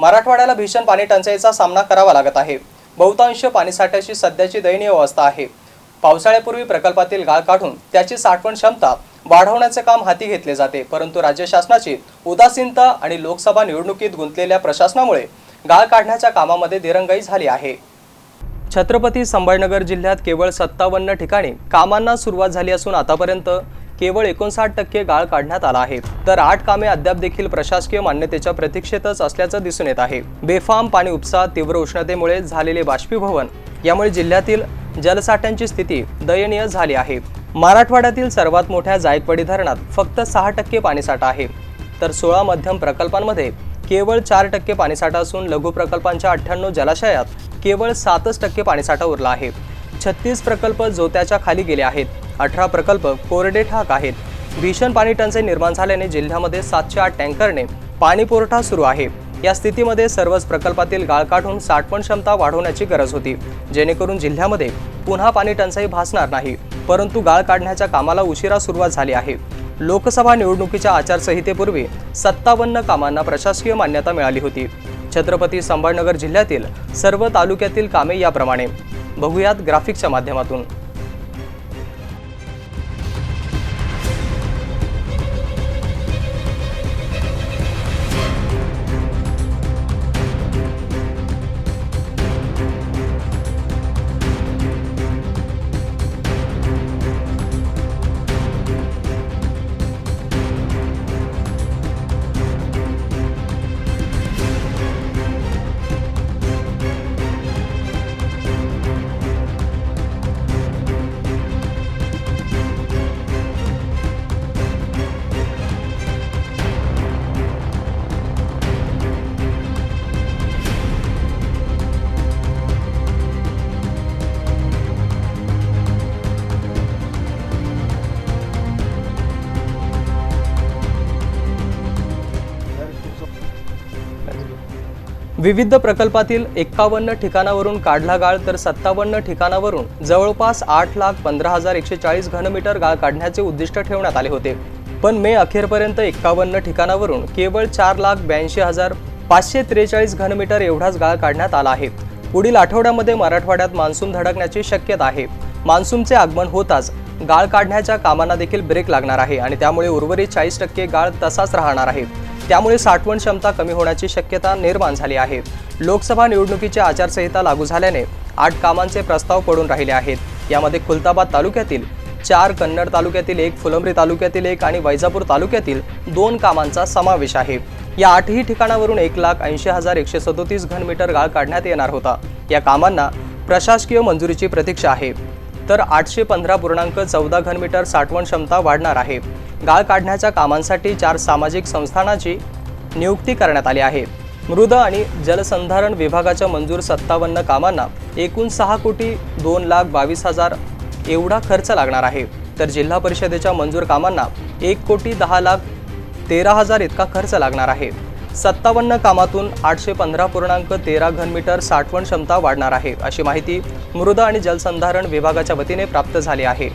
मराठवाड्याला भीषण पाणी टंचाईचा सामना करावा लागत आहे. बहुतांश पाणीसाठ्याची सध्याची दयनीय अवस्था आहे. पावसाळ्यापूर्वी प्रकल्पातील गाळ काढून त्याची साठवण क्षमता वाढवण्याचे काम हाती घेतले जाते परंतु राज्य शासनाची उदासीनता आणि लोकसभा निवडणुकीत गुंतलेल्या प्रशासनामुळे गाळ काढण्याच्या कामामध्ये दिरंगाई झाली आहे. छत्रपती संभाजीनगर जिल्ह्यात केवळ सत्तावन्न ठिकाणी कामांना सुरुवात झाली असून आतापर्यंत केवळ एकोणसाठ टक्के गाळ काढण्यात आला आहे. तर आठ कामे अद्याप देखील प्रशासकीय मान्यतेच्या प्रतीक्षेतच असल्याचं दिसून येत आहे. बेफाम पाणी उपसा तीव्र उष्णतेमुळे झालेले बाष्पीभवन यामुळे जिल्ह्यातील जलसाठ्यांची स्थिती दयनीय झाली आहे. मराठवाड्यातील सर्वात मोठ्या जायकवाडी धरणात फक्त सहा टक्के पाणीसाठा आहे. तर सोळा मध्यम प्रकल्पांमध्ये केवळ चार टक्के पाणीसाठा असून लघु प्रकल्पांच्या अठ्ठ्याण्णव जलाशयात केवळ सातच टक्के पाणीसाठा उरला आहे. छत्तीस प्रकल्प जोत्याच्या खाली गेले आहेत. अठरा प्रकल्प कोरडे ठाक आहेत. भीषण पाणी टंचाई निर्माण झाल्याने जिल्ह्यामध्ये सातशे आठ टँकरने पाणी पुरवठा सुरू आहे. या स्थितीमध्ये सर्वच प्रकल्पातील गाळ काढून साठवण क्षमता वाढवण्याची गरज होती. जेणेकरून जिल्ह्यामध्ये पुन्हा पाणी टंचाई भासणार नाही परंतु गाळ काढण्याच्या कामाला उशिरा सुरुवात झाली आहे. लोकसभा निवडणुकीच्या आचारसंहितेपूर्वी सत्तावन्न कामांना प्रशासकीय मान्यता मिळाली होती. छत्रपती संभाळनगर जिल्ह्यातील सर्व तालुक्यातील कामे याप्रमाणे. बघूयात ग्राफिकच्या माध्यमातून. विविध प्रकल्पातील एक्कावन्न ठिकाणावरून काढला गाळ तर सत्तावन्न ठिकाणावरून जवळपास आठ लाख पंधरा हजार एकशे चाळीस घनमीटर गाळ काढण्याचे उद्दिष्ट ठेवण्यात आले होते. पण मे अखेरपर्यंत एक्कावन्न ठिकाणावरून केवळ चार लाख ब्याऐंशी हजार पाचशे त्रेचाळीस घनमीटर एवढाच गाळ काढण्यात आला आहे. पुढील आठवड्यामध्ये मराठवाड्यात मान्सून धडकण्याची शक्यता आहे. मान्सूनचे आगमन होताच गाळ काढण्याच्या कामांना देखील ब्रेक लागणार आहे आणि त्यामुळे उर्वरित चाळीस टक्के गाळ तसाच राहणार आहे. त्यामुळे साठवण क्षमता कमी होण्याची शक्यता निर्माण झाली आहे. लोकसभा निवडणुकीची आचारसंहिता लागू झाल्याने आठ कामांचे प्रस्ताव पडून राहिले आहेत. यामध्ये खुलताबाद तालुक्यातील चार कन्नड तालुक्यातील एक फुलंब्री तालुक्यातील एक आणि वैजापूर तालुक्यातील दोन कामांचा समावेश आहे. या आठही ठिकाणावरून एक लाख ऐंशी हजार एकशे सदोतीस घनमीटर गाळ काढण्यात येणार होता. या कामांना प्रशासकीय मंजुरीची प्रतीक्षा आहे. तर आठशे पंधरा पूर्णांक चौदा घनमीटर साठवण क्षमता वाढणार आहे. गाळ काढण्याच्या कामांसाठी चार सामाजिक संस्थानाची नियुक्ती करण्यात आली आहे. मृद आणि जलसंधारण विभागाच्या मंजूर सत्तावन्न कामांना एकूण सहा कोटी दोन लाख बावीस हजार एवढा खर्च लागणार आहे. तर जिल्हा परिषदेच्या मंजूर कामांना एक कोटी दहा लाख तेरा हजार इतका खर्च लागणार आहे. सत्तावन्न कामातून आठशे पंधरा पूर्णांक तेरा घनमीटर साठवण क्षमता वाढणार आहे अशी माहिती मृद आणि जलसंधारण विभागाच्या वतीने प्राप्त झाली आहे.